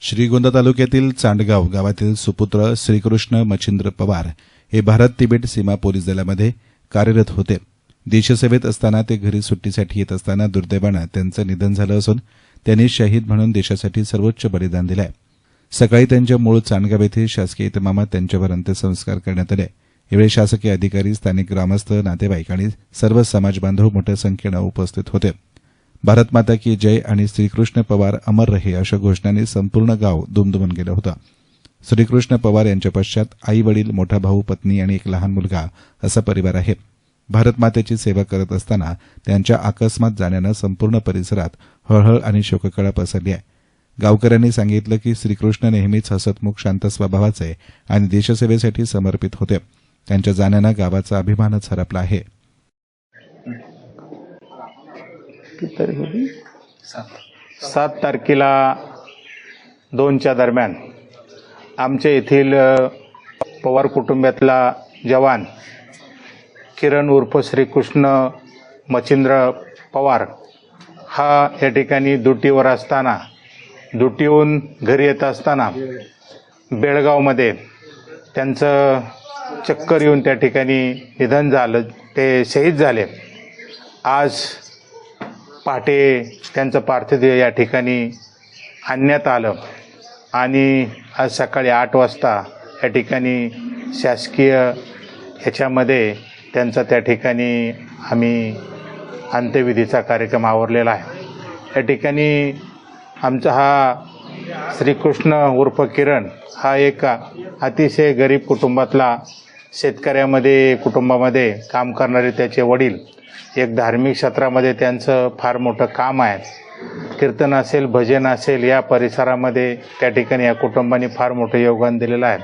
श्रीगोंदा तालुक्यातील चांडगाव गावातील सुपुत्र श्रीकृष्ण मच्छिंद्र पवार हे भारत तिबेट सीमा पोलीस दलामध्ये कार्यरत होते. देशसेवेत असताना ते घरी सुट्टीसाठी येत असताना दुर्दैवानं त्यांचं निधन झालं असून त्यांनी शहीद म्हणून देशासाठी सर्वोच्च बलिदान दिलंय. सकाळी त्यांच्या मूळ चांडगाव येथे शासकीय इतमामात त्यांच्यावर अंत्यसंस्कार करण्यात आले. यावेळी शासकीय अधिकारी स्थानिक ग्रामस्थ नातेवाईक आणि सर्व समाज बांधव मोठ्या संख्येनं उपस्थित होते. भारत माता की जय आणि श्रीकृष्ण पवार अमर रहे अशा घोषणांनी संपूर्ण गाव दुमदुमून गेलं होतं. श्रीकृष्ण पवार यांच्या पश्चात आई वडील मोठा भाऊ पत्नी आणि एक लहान मुलगा असा परिवार आहे. भारत मातेची सेवा करत असताना त्यांच्या अकस्मात जाण्यानं संपूर्ण परिसरात हळहळ आणि शोककळा पसरली आहे. गावकऱ्यांनी सांगितलं की श्रीकृष्ण नेहमीच हसतमुख शांत स्वभावाचे आणि देशसेवेसाठी समर्पित होते. त्यांच्या जाण्यानं गावाचा अभिमानच हरपला आहे. किती तारीख होती सात. तारखेला दोनच्या दरम्यान आमच्या येथील पवार कुटुंबातला जवान किरण उर्फ श्रीकृष्ण मच्छिंद्र पवार हा या ठिकाणी दुटीवर असताना दुटीहून घरी येत असताना बेळगावमध्ये त्यांचं चक्कर येऊन त्या ठिकाणी निधन झालं ते शहीद झाले. आज पहाटे त्यांचं पार्थिव या ठिकाणी आणण्यात आलं. आणि आज सकाळी आठ वाजता या ठिकाणी शासकीय ह्याच्यामध्ये त्यांचा त्या ठिकाणी आम्ही अंत्यविधीचा कार्यक्रम आवरलेला आहे. या ठिकाणी आमचा हा श्रीकृष्ण उर्फ किरण हा एक अतिशय गरीब कुटुंबातला शेतकऱ्यामध्ये कुटुंबामध्ये काम करणारे त्याचे वडील एक धार्मिक क्षेत्रामध्ये त्यांचं फार मोठं काम आहे. कीर्तन असेल भजन असेल या परिसरामध्ये त्या ठिकाणी या कुटुंबाने फार मोठं योगदान दिलेलं आहे.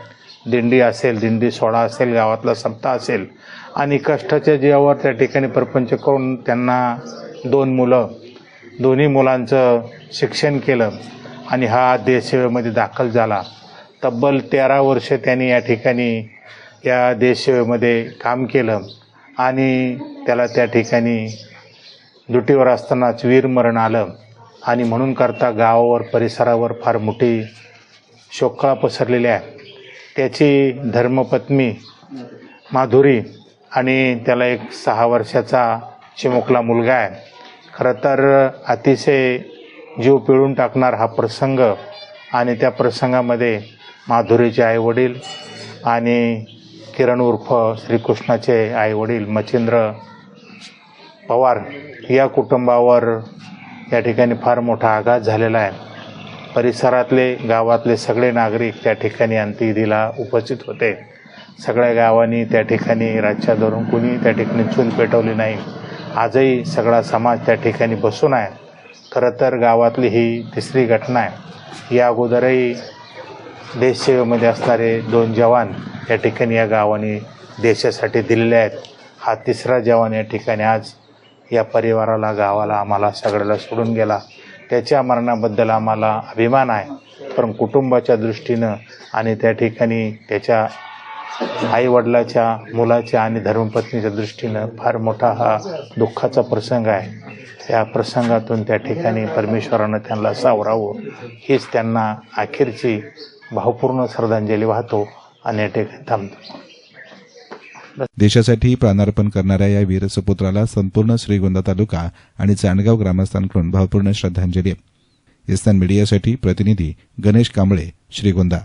दिंडी असेल दिंडी सोहळा असेल गावातला सप्ताह असेल. आणि कष्टाच्या जीवावर त्या ठिकाणी प्रपंच करून त्यांना दोन मुलं दोन्ही मुलांचं शिक्षण केलं आणि हा देशसेवेमध्ये दाखल झाला. तब्बल तेरा वर्ष त्यांनी या ठिकाणी या देशसेवेमध्ये काम केलं आणि त्याला त्या ठिकाणी ड्युटीवर असतानाच वीरमरण आलं. आणि म्हणून करता गावावर परिसरावर फार मोठी शोककळा पसरलेली आहे. त्याची धर्मपत्नी माधुरी आणि त्याला एक सहा वर्षाचा चिमुकला मुलगा आहे. खरं तर अतिशय जीव पिळून टाकणार हा प्रसंग आणि त्या प्रसंगामध्ये माधुरीचे आईवडील आणि किरण उर्फ श्रीकृष्णाचे आईवडील मच्छिंद्र पवार या कुटुंबावर या ठिकाणी फार मोठा आघात झालेला आहे. परिसरातले गावातले सगळे नागरिक त्या ठिकाणी अंत्यविधीला उपस्थित होते. सगळ्या गावांनी त्या ठिकाणी राज्या धरून कुणी त्या ठिकाणी चूल पेटवली नाही. आजही सगळा समाज त्या ठिकाणी बसून आहे. खरं तर गावातली ही तिसरी घटना आहे. या अगोदरही देशसेवेमध्ये असणारे दोन जवान या ठिकाणी या गावाने देशासाठी दिलेल्या आहेत. हा तिसरा जवान या ठिकाणी आज या परिवाराला गावाला आम्हाला सगळ्याला सोडून गेला. त्याच्या मरणाबद्दल आम्हाला अभिमान आहे. पण कुटुंबाच्या दृष्टीनं आणि त्या ठिकाणी त्याच्या आईवडिलाच्या मुलाच्या आणि धर्मपत्नीच्या दृष्टीनं फार मोठा हा दुःखाचा प्रसंग आहे. त्या प्रसंगातून त्या ठिकाणी परमेश्वरानं त्यांना सावरावं हीच त्यांना अखेरची भावपूर्ण श्रद्धांजली वाहतो. आणि ठिकाणी थांबतो देशासाठी प्राणार्पण करणाऱ्या या वीर सुपुत्राला संपूर्ण श्रीगोंदा तालुका आणि चांडगाव ग्रामस्थांकडून भावपूर्ण श्रद्धांजली. इस्तान मीडियासाठी प्रतिनिधी गणेश कांबळे श्रीगोंदा.